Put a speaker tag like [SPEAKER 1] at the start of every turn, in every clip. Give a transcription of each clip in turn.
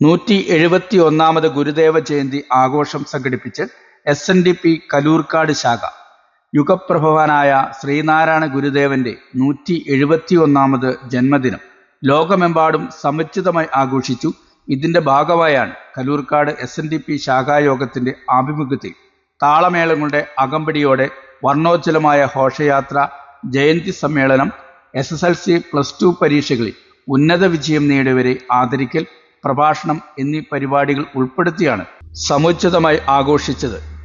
[SPEAKER 1] നൂറ്റി എഴുപത്തി ഒന്നാമത് ഗുരുദേവ ജയന്തി ആഘോഷം സംഘടിപ്പിച്ച് S N D P Kaloorkad ശാഖ യുഗപ്രഭവാനായ ശ്രീനാരായണ ഗുരുദേവന്റെ നൂറ്റി എഴുപത്തി ഒന്നാമത് ജന്മദിനം ലോകമെമ്പാടും സമുചിതമായി ആഘോഷിച്ചു. ഇതിന്റെ ഭാഗമായാണ് Kaloorkad S N D P ശാഖായോഗത്തിന്റെ ആഭിമുഖ്യത്തിൽ താളമേളങ്ങളുടെ അകമ്പടിയോടെ വർണോജ്ജലമായ ഘോഷയാത്ര ജയന്തി സമ്മേളനം S S L C plus two പരീക്ഷകളിൽ ഉന്നത വിജയം നേടിയവരെ ആദരിക്കൽ പ്രഭാഷണം എന്നീ പരിപാടികൾ ഉൾപ്പെടുത്തിയാണ് സമുചിതമായി ആഘോഷിച്ചത്.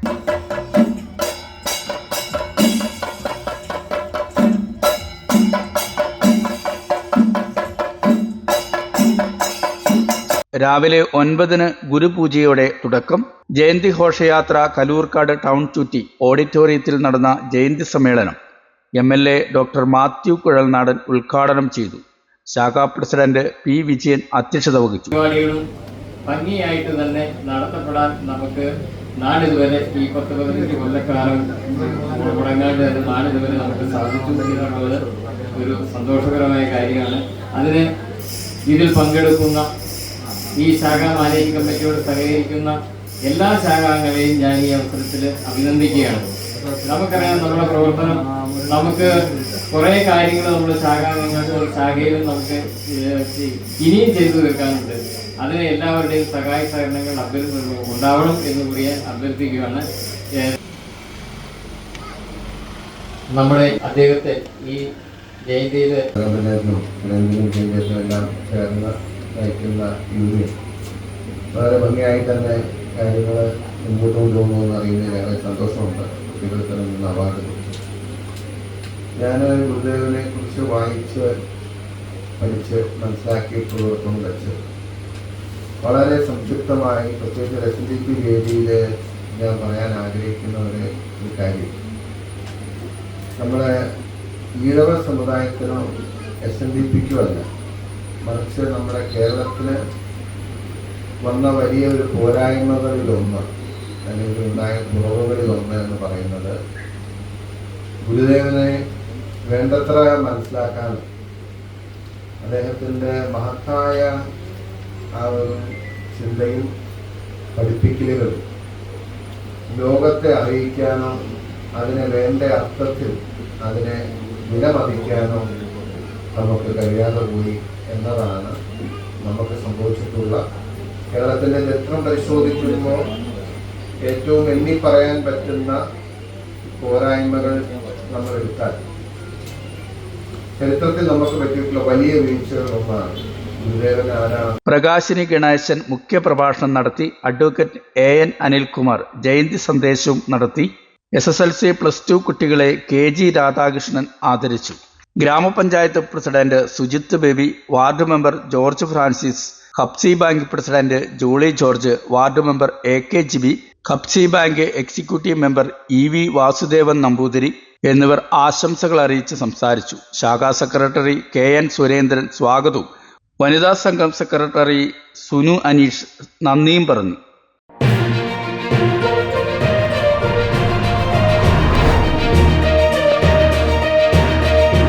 [SPEAKER 1] രാവിലെ ഒൻപതിന് ഗുരുപൂജയോടെ തുടക്കം. ജയന്തി ഘോഷയാത്ര കലൂർക്കാട് ടൗൺ ചുറ്റി ഓഡിറ്റോറിയത്തിൽ നടന്ന ജയന്തി സമ്മേളനം. M L A doctor Mathew Kuzhalnadan ഉദ്ഘാടനം ചെയ്തു. ശാഖാ പ്രസിഡന്റ് പി വിജയൻ അധ്യക്ഷത വഹിച്ചു.
[SPEAKER 2] ഭംഗിയായിട്ട് തന്നെ നടത്തപ്പെടാൻ നമുക്ക് നാളിതുവരെ ഈ പത്ത് പതിനഞ്ച് കൊല്ലക്കാലം മുടങ്ങാണ്ട് തന്നെ നാളിതുവരെ നമുക്ക് സാധിച്ചു എന്നുള്ളത് ഒരു സന്തോഷകരമായ കാര്യമാണ്. അതിന് ഇതിൽ പങ്കെടുക്കുന്ന ഈ ശാഖാ മാലേജ് കമ്മിറ്റിയോട് സഹകരിക്കുന്ന എല്ലാ ശാഖാംഗങ്ങളെയും ഞാൻ ഈ അവസരത്തിൽ അഭിനന്ദിക്കുകയാണ്. നമുക്കറിയാം നമ്മുടെ പ്രവർത്തനം നമുക്ക് കുറെ കാര്യങ്ങൾ നമ്മൾ ശാഖാംഗങ്ങൾക്ക് ശാഖയിലും നമുക്ക് ഇനിയും ചെയ്തു തീർക്കാനുണ്ട്. അതിന് എല്ലാവരുടെയും സഹായ സഹകരണങ്ങൾ അഭ്യർത്ഥി ഉണ്ടാവണം എന്ന് ഞാൻ അഭ്യർത്ഥിക്കുകയാണ്. നമ്മുടെ അദ്ദേഹത്തെ ഈ ജയന്തിയിൽ
[SPEAKER 3] ചേർന്ന് നയിക്കുന്ന യൂണിയൻ വളരെ ഭംഗിയായി തന്നെ കാര്യങ്ങൾ മുമ്പോട്ട് കൊണ്ടുപോകുന്നു അറിയുന്നതിൽ ഏറെ സന്തോഷമുണ്ട്. കുട്ടികൾക്ക് അവാർഡ് ലഭിച്ചു ഞാൻ ഗുരുദേവനെ കുറിച്ച് വായിച്ച് പഠിച്ച് മനസ്സിലാക്കിയിട്ടുള്ളവർക്കും വെച്ച് വളരെ സംക്ഷിപ്തമായി പ്രത്യേകിച്ച് പി വേദിയിൽ ഞാൻ പറയാൻ ആഗ്രഹിക്കുന്ന ഒരു ഒരു കാര്യം. നമ്മുടെ ഈഴവ സമുദായത്തിനോ എസ് എൻ ഡി പിക്കോ അല്ല മറിച്ച് നമ്മുടെ കേരളത്തിന് വന്ന വലിയ ഒരു പോരായ്മകളിലൊന്ന് അല്ലെങ്കിൽ ഉണ്ടായ കുറവുകളിലൊന്ന് എന്ന് പറയുന്നത് ഗുരുദേവനെ വേണ്ടത്ര മനസ്സിലാക്കാൻ അദ്ദേഹത്തിന്റെ മഹത്തായ ആ ഒരു ചിന്തയും പഠിപ്പിക്കലുകളും ലോകത്തെ അറിയിക്കാനോ അതിനെ വേണ്ട അർത്ഥത്തിൽ അതിനെ വിലമതിക്കാനോ നമുക്ക് കഴിയാതെ പോയി എന്നതാണ് നമുക്ക് സംഭവിച്ചിട്ടുള്ള കേരളത്തിന്റെ ചരിത്രം പരിശോധിക്കുമ്പോൾ ഏറ്റവും എണ്ണി പറയാൻ പറ്റുന്ന പോരായ്മകൾ നമ്മൾ എടുത്താൽ ചരിത്രത്തിൽ നമുക്ക് പറ്റിയിട്ടുള്ള വലിയ ആരാണ്?
[SPEAKER 1] പ്രകാശിനി ഗണേശൻ മുഖ്യപ്രഭാഷണം നടത്തി advocate A N Anilkumar Jayanti സന്ദേശവും നടത്തി. S S L C plus two കുട്ടികളെ കെ ജി രാധാകൃഷ്ണൻ ആദരിച്ചു. ഗ്രാമപഞ്ചായത്ത് president Sujith Baby ward member George Francis Habsi bank president Julie George ward member A K Jibi Habsi bank executive member E V Vasudevan Namboothiri എന്നിവർ ആശംസകൾ അറിയിച്ച് സംസാരിച്ചു. ശാഖാ secretary K N Surendran സ്വാഗതവും. വനിതാ സംഘം സെക്രട്ടറി സുനു അനീഷ് നന്ദിയും പറഞ്ഞു.